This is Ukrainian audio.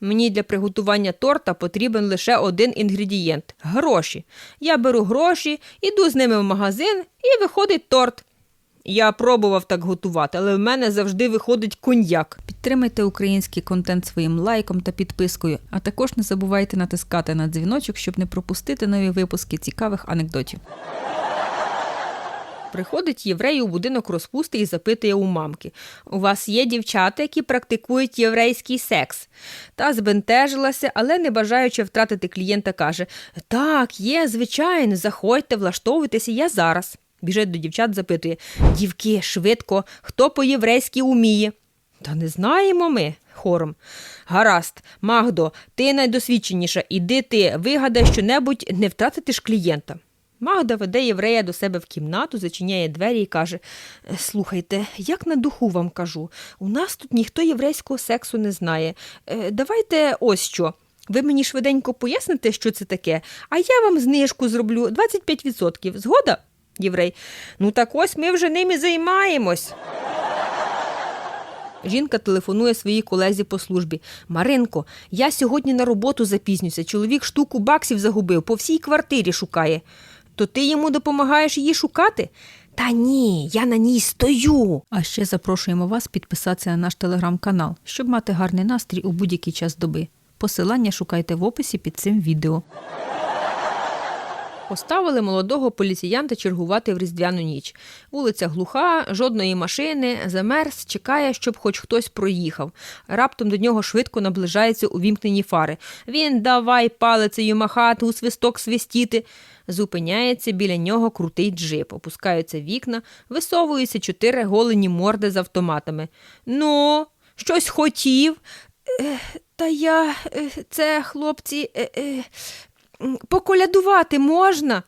Мені для приготування торта потрібен лише один інгредієнт гроші. Я беру гроші, іду з ними в магазин і виходить торт. Я пробував так готувати, але в мене завжди виходить коньяк. Підтримайте український контент своїм лайком та підпискою, а також не забувайте натискати на дзвіночок, щоб не пропустити нові випуски цікавих анекдотів. Приходить єврей у будинок розпусти і запитує у мамки: У вас є дівчата, які практикують єврейський секс? Та збентежилася, але не бажаючи втратити клієнта, каже: Так, є, звичайно, заходьте, влаштовуйтеся, я зараз. Біжить до дівчат, запитує: Дівки, швидко, хто по-єврейськи уміє? Та не знаємо ми. Хором. Гаразд, Магдо, ти найдосвідченіша, іди ти, вигадай щонебудь, не втратити ж клієнта. Магда веде єврея до себе в кімнату, зачиняє двері і каже: «Е, Слухайте, як на духу вам кажу, у нас тут ніхто єврейського сексу не знає. Е, Давайте ось що. Ви мені швиденько поясните, що це таке, а я вам знижку зроблю 25%. Згода? Єврей. Ну так ось ми вже ними займаємось. Жінка телефонує своїй колезі по службі. Маринко, я сьогодні на роботу запізнюся. Чоловік штуку баксів загубив, по всій квартирі шукає. То ти йому допомагаєш її шукати? Та ні, я на ній стою. А ще запрошуємо вас підписатися на наш телеграм-канал, щоб мати гарний настрій у будь-який час доби. Посилання шукайте в описі під цим відео. Поставили молодого поліціянта чергувати в різдвяну ніч. Вулиця глуха, жодної машини, замерз, чекає, щоб хоч хтось проїхав. Раптом до нього швидко наближаються увімкнені фари. Він давай палицею махати, у свисток свистіти. Зупиняється біля нього крутий джип, опускаються вікна, висовуються чотири голені морди з автоматами. Ну, щось хотів. «Е, Та я, е, це, хлопці, е, е, поколядувати можна?